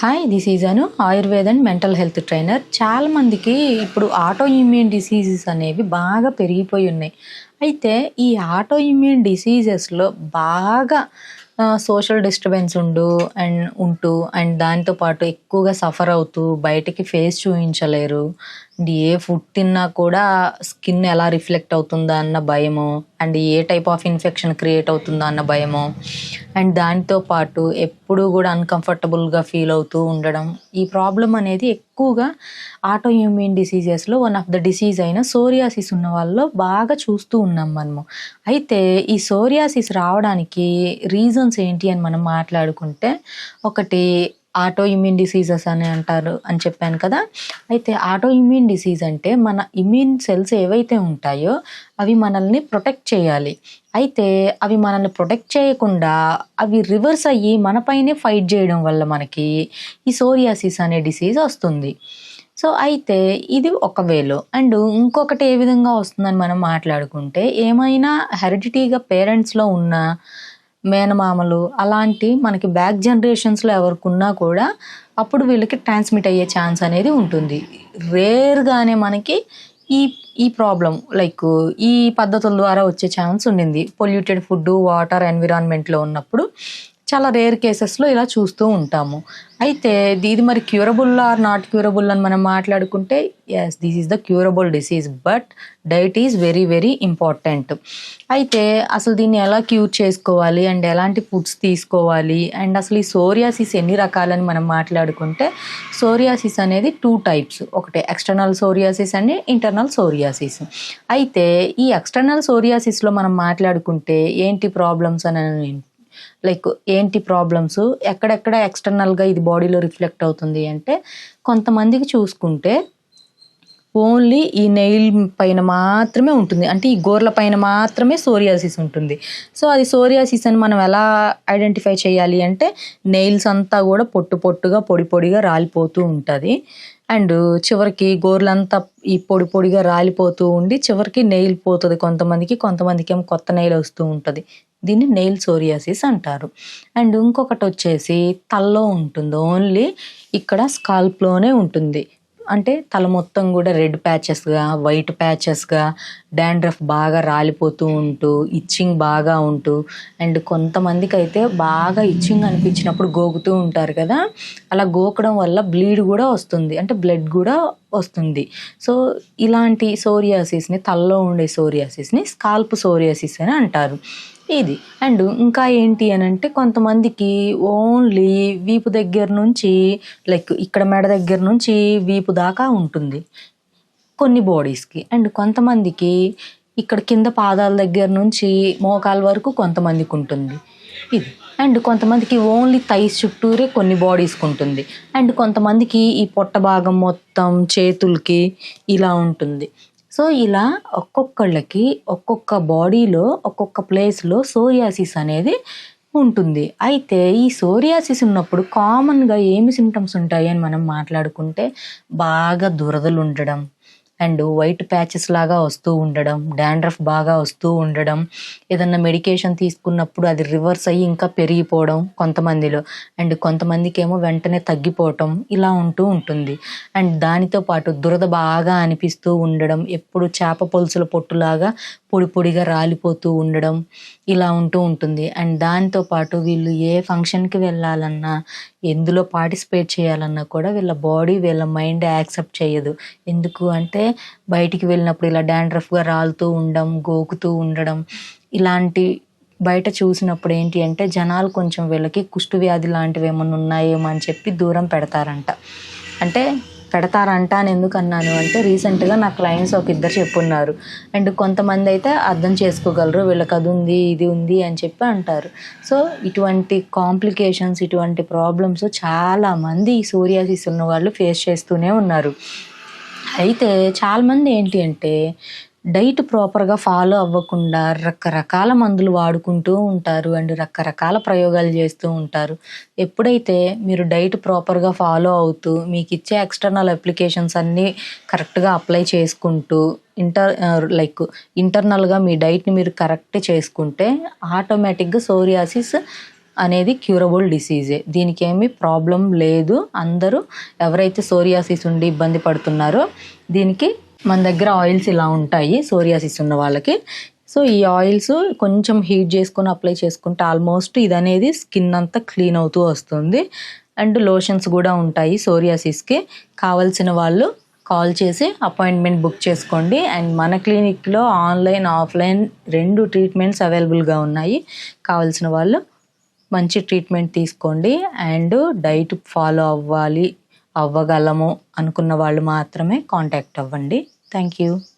Hi this is Anu Ayurveda and mental health trainer చాలా మందికి ఇప్పుడు ఆటో ఇమ్యూన్ డిసీజెస్ అనేవి బాగా పెరిగిపోయి ఉన్నాయి. అయితే ఈ ఆటో ఇమ్యూన్ డిసీజెస్లో బాగా సోషల్ డిస్టర్బెన్స్ ఉండు అండ్ ఉంటూ అండ్ దాంతో పాటు ఎక్కువగా సఫర్ అవుతూ బయటికి ఫేస్ చూపించలేరు ఏ ఫుడ్ తిన్నా కూడా స్కిన్ ఎలా రిఫ్లెక్ట్ అవుతుందా అన్న భయము. And a type of infection create అవుతుందా అన్న భయము. అండ్ దానితో పాటు ఎప్పుడూ కూడా అన్కంఫర్టబుల్గా ఫీల్ అవుతూ ఉండడం. ఈ ప్రాబ్లం అనేది ఎక్కువగా ఆటో ఇమ్యూన్ డిసీజెస్లో వన్ ఆఫ్ ద డిసీజ్ అయిన సోరియాసిస్ ఉన్న వాళ్ళలో బాగా చూస్తూ ఉన్నాం మనము. అయితే ఈ సోరియాసిస్ రావడానికి రీజన్స్ ఏంటి అని మనం మాట్లాడుకుంటే ఒకటి ఆటో ఇమ్యూన్ డిసీజెస్ అని అంటారు అని చెప్పాను కదా. అయితే ఆటో ఇమ్యూన్ డిసీజ్ అంటే మన ఇమ్యూన్ సెల్స్ ఏవైతే ఉంటాయో అవి మనల్ని ప్రొటెక్ట్ చేయాలి. అయితే అవి మనల్ని ప్రొటెక్ట్ చేయకుండా అవి రివర్స్ అయ్యి మనపైనే ఫైట్ చేయడం వల్ల మనకి ఈ సోరియాసిస్ అనే డిసీజ్ వస్తుంది. సో అయితే ఇది ఒక వేలో అండ్ ఇంకొకటి ఏ విధంగా వస్తుందని మనం మాట్లాడుకుంటే ఏమైనా హెరిడిటీగా పేరెంట్స్లో ఉన్న మేనమామలు అలాంటి మనకి బ్యాక్ జనరేషన్స్లో ఎవరికున్నా కూడా అప్పుడు వీళ్ళకి ట్రాన్స్మిట్ అయ్యే ఛాన్స్ అనేది ఉంటుంది. రేర్గానే మనకి ఈ ఈ ప్రాబ్లం లైక్ ఈ పద్ధతుల ద్వారా వచ్చే ఛాన్స్ ఉండింది. పొల్యూటెడ్ ఫుడ్ వాటర్ ఎన్విరాన్మెంట్లో ఉన్నప్పుడు చాలా రేర్ కేసెస్లో ఇలా చూస్తూ ఉంటాము. అయితే ఇది మరి క్యూరబుల్ ఆర్ నాట్ క్యూరబుల్ అని మనం మాట్లాడుకుంటే yes this is the curable disease but diet is very very important అయితే అసలు దీన్ని ఎలా క్యూర్ చేసుకోవాలి? అండ్ ఎలాంటి ఫుడ్స్ తీసుకోవాలి? అండ్ అసలు ఈ సోరియాసిస్ ఎన్ని రకాలని మనం మాట్లాడుకుంటే సోరియాసిస్ అనేది టూ టైప్స్ ఒకటి external psoriasis and internal psoriasis అయితే ఈ ఎక్స్టర్నల్ సోరియాసిస్లో మనం మాట్లాడుకుంటే ఏంటి ప్రాబ్లమ్స్ అని లైక్ ఏంటి ప్రాబ్లమ్స్ ఎక్కడెక్కడ ఎక్స్టర్నల్గా ఇది బాడీలో రిఫ్లెక్ట్ అవుతుంది అంటే కొంతమందికి చూసుకుంటే ఓన్లీ ఈ నెయిల్ పైన మాత్రమే ఉంటుంది. అంటే ఈ గోర్ల పైన మాత్రమే సోరియాసిస్ ఉంటుంది. సో అది సోరియాసిస్ అని మనం ఎలా ఐడెంటిఫై చేయాలి అంటే నెయిల్స్ అంతా కూడా పొట్టు పొట్టుగా పొడి పొడిగా రాలిపోతూ ఉంటుంది. అండ్ చివరికి గోర్లంతా ఈ పొడి పొడిగా రాలిపోతూ ఉండి చివరికి నెయిల్ పోతుంది కొంతమందికి కొంతమందికి ఏమో కొత్త నెయిల్ వస్తూ ఉంటుంది. దీన్ని నెయిల్ సోరియాసిస్ అంటారు. అండ్ ఇంకొకటి వచ్చేసి తలలో ఉంటుంది. ఓన్లీ ఇక్కడ స్కాల్ప్లోనే ఉంటుంది. అంటే తల మొత్తం కూడా రెడ్ ప్యాచెస్గా వైట్ ప్యాచెస్గా డాండ్రఫ్ బాగా రాలిపోతూ ఉంటూ ఇచ్చింగ్ బాగా ఉంటూ అండ్ కొంతమందికి అయితే బాగా ఇచ్చింగ్ అనిపించినప్పుడు గోకుతూ ఉంటారు కదా అలా గోకడం వల్ల బ్లీడ్ కూడా వస్తుంది. అంటే బ్లడ్ కూడా వస్తుంది. సో ఇలాంటి సోరియాసిస్ని తలలో ఉండే సోరియాసిస్ని స్కాల్ప్ సోరియాసిస్ అని అంటారు. ఇది. అండ్ ఇంకా ఏంటి అని అంటే కొంతమందికి ఓన్లీ వీపు దగ్గర నుంచి లైక్ ఇక్కడ మెడ దగ్గర నుంచి వీపు దాకా ఉంటుంది. కొన్ని బాడీస్కి అండ్ కొంతమందికి ఇక్కడ కింద పాదాల దగ్గర నుంచి మోకాల వరకు కొంతమందికి ఉంటుంది. ఇది. అండ్ కొంతమందికి ఓన్లీ థైస్ చుట్టూరే కొన్ని బాడీస్కి ఉంటుంది. అండ్ కొంతమందికి ఈ పొట్ట భాగం మొత్తం చేతులకి ఇలా ఉంటుంది. సో ఇలా ఒక్కొక్కళ్ళకి ఒక్కొక్క బాడీలో ఒక్కొక్క ప్లేస్లో సోరియాసిస్ అనేది ఉంటుంది. అయితే ఈ సోరియాసిస్ ఉన్నప్పుడు కామన్గా ఏమి సింటమ్స్ ఉంటాయి అని మనం మాట్లాడుకుంటే బాగా దురదలు ఉండడం అండ్ వైట్ ప్యాచెస్ లాగా వస్తూ ఉండడం డాండ్రఫ్ బాగా వస్తూ ఉండడం ఏదన్నా మెడికేషన్ తీసుకున్నప్పుడు అది రివర్స్ అయ్యి ఇంకా పెరిగిపోవడం కొంతమందిలో. అండ్ కొంతమందికి ఏమో వెంటనే తగ్గిపోవటం ఇలా ఉంటూ ఉంటుంది. అండ్ దానితో పాటు దురద బాగా అనిపిస్తూ ఉండడం ఎప్పుడు చేప పొలుసుల పొట్టులాగా పొడి పొడిగా రాలిపోతూ ఉండడం ఇలా ఉంటూ ఉంటుంది. అండ్ దాంతోపాటు వీళ్ళు ఏ ఫంక్షన్కి వెళ్ళాలన్నా ఎందులో పార్టిసిపేట్ చేయాలన్నా కూడా వీళ్ళ బాడీ వీళ్ళ మైండ్ యాక్సెప్ట్ చేయదు. ఎందుకు అంటే బయటికి వెళ్ళినప్పుడు ఇలా డాండ్రఫ్గా రాలుతూ ఉండడం గోకుతూ ఉండడం ఇలాంటి బయట చూసినప్పుడు ఏంటి అంటే జనాలు కొంచెం వీళ్ళకి కుష్టు వ్యాధి లాంటివి ఏమన్నా ఉన్నాయేమో అని చెప్పి దూరం పెడతారంట. అంటే పెడతారంట అని ఎందుకు అన్నాను అంటే రీసెంట్గా నా క్లయింట్స్ ఒక ఇద్దరు చెప్పున్నారు. అండ్ కొంతమంది అయితే అర్థం చేసుకోగలరు వీళ్ళకి అది ఉంది ఇది ఉంది అని చెప్పి అంటారు. సో ఇటువంటి కాంప్లికేషన్స్ ఇటువంటి ప్రాబ్లమ్స్ చాలామంది ఈ సోరియాసిస్ ఉన్న వాళ్ళు ఫేస్ చేస్తూనే ఉన్నారు. అయితే చాలామంది ఏంటి అంటే డైట్ ప్రాపర్గా ఫాలో అవ్వకుండా రకరకాల మందులు వాడుకుంటూ ఉంటారు అండ్ రకరకాల ప్రయోగాలు చేస్తూ ఉంటారు. ఎప్పుడైతే మీరు డైట్ ప్రాపర్గా ఫాలో అవుతూ మీకు ఇచ్చే ఎక్స్టర్నల్ అప్లికేషన్స్ అన్నీ కరెక్ట్గా అప్లై చేసుకుంటూ ఇంటర్ లైక్ ఇంటర్నల్గా మీ డైట్ని మీరు కరెక్ట్ చేసుకుంటే ఆటోమేటిక్గా సోరియాసిస్ అనేది క్యూరబుల్ డిసీజే దీనికి ఏమీ ప్రాబ్లం లేదు. అందరూ ఎవరైతే సోరియాసిస్ ఉండి ఇబ్బంది పడుతున్నారో దీనికి మన దగ్గర ఆయిల్స్ ఇలా ఉంటాయి సోరియాసిస్ ఉన్న వాళ్ళకి. సో ఈ ఆయిల్స్ కొంచెం హీట్ చేసుకొని అప్లై చేసుకుంటే ఆల్మోస్ట్ ఇది అనేది స్కిన్ అంతా క్లీన్ అవుతూ వస్తుంది. అండ్ లోషన్స్ కూడా ఉంటాయి సోరియాసిస్కి కావాల్సిన వాళ్ళు కాల్ చేసి అపాయింట్మెంట్ బుక్ చేసుకోండి. అండ్ మన క్లినిక్లో ఆన్లైన్ ఆఫ్లైన్ రెండు ట్రీట్మెంట్స్ అవైలబుల్గా ఉన్నాయి. కావాల్సిన వాళ్ళు మంచి ట్రీట్మెంట్ తీసుకోండి. అండ్ డైట్ ఫాలో అవ్వాలి. అవ్వగలము అనుకున్న వాళ్ళు మాత్రమే కాంటాక్ట్ అవ్వండి. Thank you